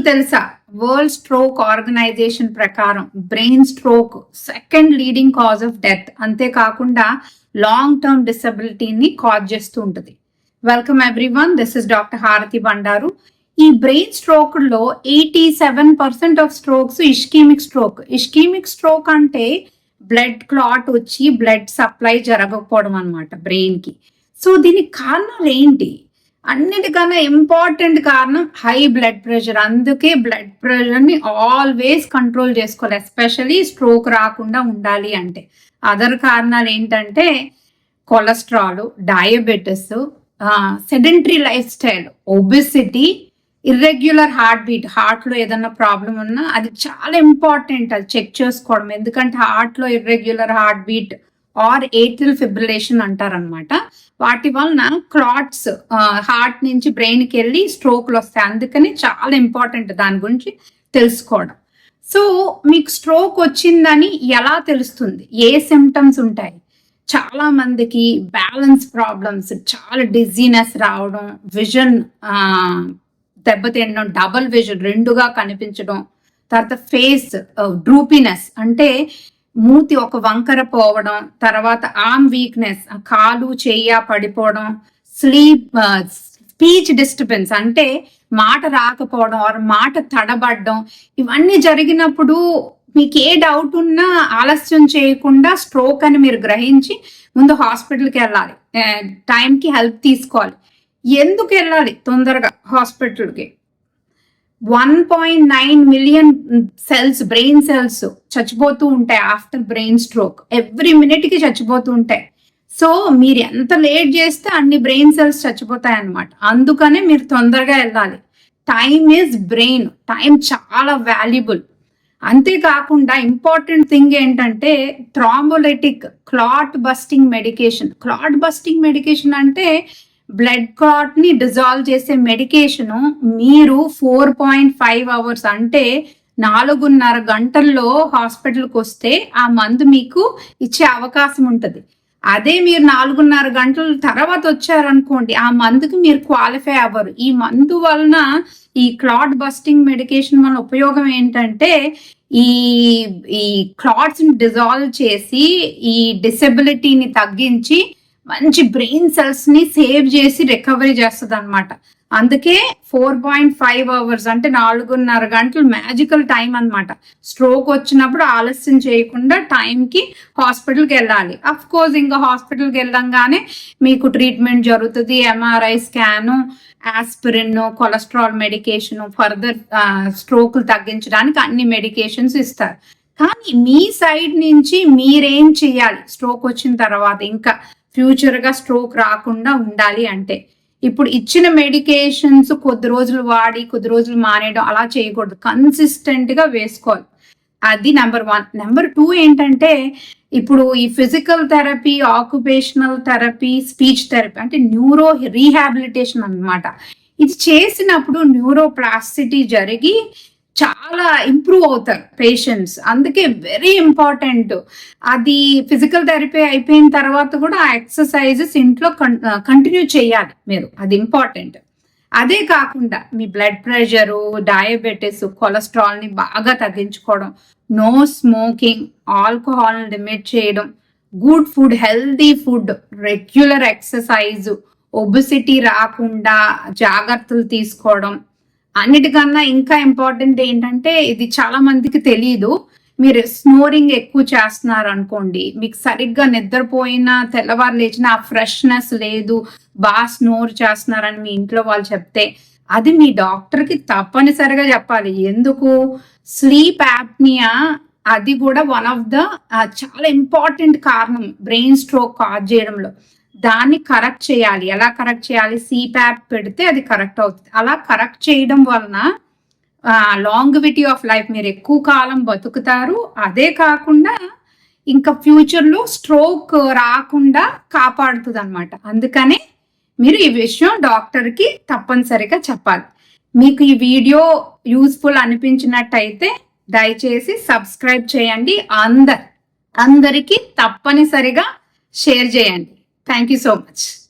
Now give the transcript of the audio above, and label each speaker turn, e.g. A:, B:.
A: మీకు తెలుసా? World stroke organisation ప్రకారం brain stroke second leading cause of death అంతేకాకుండా లాంగ్ టర్మ్ డిసబిలిటీని కాజ్ చేస్తూ ఉంటుంది. Welcome everyone this is doctor Harathi Bandaru. ఈ brain స్ట్రోక్లో eighty seven percent of strokes ischaemic stroke ischaemic stroke అంటే blood clot వచ్చి blood supply జరగకపోవడం అనమాట బ్రెయిన్కి. సో దీనికి కారణాలు ఏంటి? అన్నిటికన్నా ఇంపార్టెంట్ కారణం హై బ్లడ్ ప్రెషర్ అందుకే బ్లడ్ ప్రెషర్ని ఆల్వేస్ కంట్రోల్ చేసుకోవాలి ఎస్పెషలీ స్ట్రోక్ రాకుండా ఉండాలి అంటే. అదర్ కారణాలు ఏంటంటే cholesterol diabetes sedentary lifestyle obesity irregular heartbeat హార్ట్లో ఏదన్నా ప్రాబ్లం ఉన్నా అది చాలా ఇంపార్టెంట్ అది చెక్ చేసుకోవడం. ఎందుకంటే హార్ట్లో irregular heartbeat or atrial fibrillation అంటారనమాట వాటి వలన క్లాట్స్ హార్ట్ నుంచి బ్రెయిన్కి వెళ్ళి స్ట్రోక్లు వస్తాయి. అందుకని చాలా ఇంపార్టెంట్ దాని గురించి తెలుసుకోవడం. సో మీకు స్ట్రోక్ వచ్చిందని ఎలా తెలుస్తుంది? ఏ సిమ్టమ్స్ ఉంటాయి? చాలా మందికి బ్యాలెన్స్ ప్రాబ్లమ్స్ చాలా డిజీనెస్ రావడం విజన్ దెబ్బతినడం డబల్ విజన్ రెండుగా కనిపించడం తర్వాత ఫేస్ డ్రూపీనెస్ అంటే మూతి ఒక వంకర పోవడం తర్వాత ఆర్మ్ వీక్నెస్ కాలు చెయ్య పడిపోవడం స్లీప్ స్పీచ్ డిస్టర్బెన్స్ అంటే మాట రాకపోవడం ఆర్ మాట తడబడడం ఇవన్నీ జరిగినప్పుడు మీకు ఏ డౌట్ ఉన్నా ఆలస్యం చేయకుండా స్ట్రోక్ అని మీరు గ్రహించి ముందు హాస్పిటల్కి వెళ్ళాలి. టైంకి హెల్ప్ తీసుకోవాలి. ఎందుకు వెళ్ళాలి తొందరగా హాస్పిటల్కి? One point nine million cells brain cells చచ్చిపోతూ ఉంటాయి ఆఫ్టర్ బ్రెయిన్ స్ట్రోక్ ఎవ్రీ మినిట్కి చచ్చిపోతూ ఉంటాయి. సో మీరు ఎంత లేట్ చేస్తే అన్ని బ్రెయిన్ సెల్స్ చచ్చిపోతాయి అనమాట అందుకనే మీరు తొందరగా వెళ్ళాలి. టైం ఈజ్ బ్రెయిన్ టైం చాలా వాల్యుబుల్ అంతేకాకుండా ఇంపార్టెంట్ థింగ్ ఏంటంటే thrombolytic clot busting medication clot busting medication అంటే బ్లడ్ క్లాట్ని డిజాల్వ్ చేసే మెడికేషన్ మీరు ఫోర్ పాయింట్ ఫైవ్ అవర్స్ అంటే నాలుగున్నర గంటల్లో హాస్పిటల్కి వస్తే ఆ మందు మీకు ఇచ్చే అవకాశం ఉంటుంది. అదే మీరు నాలుగున్నర గంటల తర్వాత వచ్చారనుకోండి ఆ మందుకి మీరు క్వాలిఫై అవ్వరు. ఈ మందు వలన ఈ క్లాట్ బస్టింగ్ మెడికేషన్ వల్ల ఉపయోగం ఏంటంటే ఈ ఈ క్లాట్స్ని డిజాల్వ్ చేసి ఈ డిసెబిలిటీని తగ్గించి మంచి బ్రెయిన్ సెల్స్ని సేవ్ చేసి రికవరీ చేస్తుంది అనమాట అందుకే ఫోర్ పాయింట్ ఫైవ్ అవర్స్ అంటే నాలుగున్నర గంటలు మ్యాజికల్ టైం అనమాట స్ట్రోక్ వచ్చినప్పుడు ఆలస్యం చేయకుండా టైంకి హాస్పిటల్కి వెళ్ళాలి. అఫ్ కోర్స్ ఇంకా హాస్పిటల్కి వెళ్ళంగానే మీకు ట్రీట్మెంట్ జరుగుతుంది MRI scan aspirin cholesterol medication further స్ట్రోక్లు తగ్గించడానికి అన్ని మెడికేషన్స్ ఇస్తారు. కానీ మీ సైడ్ నుంచి మీరేం చేయాలి స్ట్రోక్ వచ్చిన తర్వాత ఇంకా ఫ్యూచర్గా స్ట్రోక్ రాకుండా ఉండాలి అంటే. ఇప్పుడు ఇచ్చిన మెడికేషన్స్ కొద్ది రోజులు వాడి కొద్ది రోజులు మానేయడం అలా చేయకూడదు. కన్సిస్టెంట్గా వేసుకోవాలి. అది నెంబర్ వన్ నెంబర్ టూ ఏంటంటే ఇప్పుడు ఈ physical therapy occupational therapy speech therapy అంటే న్యూరో రీహాబిలిటేషన్ అనమాట ఇది చేసినప్పుడు న్యూరో ప్లాస్టిటీ జరిగి చాలా ఇంప్రూవ్ అవుతారు పేషెంట్స్ అందుకే వెరీ ఇంపార్టెంట్ అది ఫిజికల్ థెరపీ అయిపోయిన తర్వాత కూడా ఆ ఎక్సర్సైజెస్ ఇంట్లో కంటిన్యూ చేయాలి మీరు. అది ఇంపార్టెంట్ అదే కాకుండా మీ బ్లడ్ ప్రెషరు డయాబెటీస్ కొలెస్ట్రాల్ని బాగా తగ్గించుకోవడం నో స్మోకింగ్ ఆల్కహాల్ లిమిట్ చేయడం good food healthy food regular exercise obesity రాకుండా జాగ్రత్తలు తీసుకోవడం అన్నిటికన్నా ఇంకా ఇంపార్టెంట్ ఏంటంటే ఇది చాలా మందికి తెలియదు మీరు స్నోరింగ్ ఎక్కువ చేస్తున్నారు అనుకోండి మీకు సరిగ్గా నిద్రపోయినా తెల్లవారు లేచిన ఆ ఫ్రెష్నెస్ లేదు బాగా స్నోర్ చేస్తున్నారని మీ ఇంట్లో వాళ్ళు చెప్తే అది మీ డాక్టర్కి తప్పనిసరిగా చెప్పాలి. ఎందుకు? స్లీప్ యాప్నియా అది కూడా వన్ ఆఫ్ ద చాలా ఇంపార్టెంట్ కారణం బ్రెయిన్ స్ట్రోక్ కాజ్ చేయడంలో. దాన్ని కరెక్ట్ చేయాలి. ఎలా కరెక్ట్ చేయాలి? సిప్యాప్ పెడితే అది కరెక్ట్ అవుతుంది. అలా కరెక్ట్ చేయడం వలన లాంగ్విటీ ఆఫ్ లైఫ్ మీరు ఎక్కువ కాలం బతుకుతారు. అదే కాకుండా ఇంకా ఫ్యూచర్లో స్ట్రోక్ రాకుండా కాపాడుతుంది అనమాట అందుకనే మీరు ఈ విషయం డాక్టర్కి తప్పనిసరిగా చెప్పాలి. మీకు ఈ వీడియో యూస్ఫుల్ అనిపించినట్టయితే దయచేసి సబ్స్క్రైబ్ చేయండి. అందరు అందరికీ తప్పనిసరిగా షేర్ చేయండి. Thank you so much.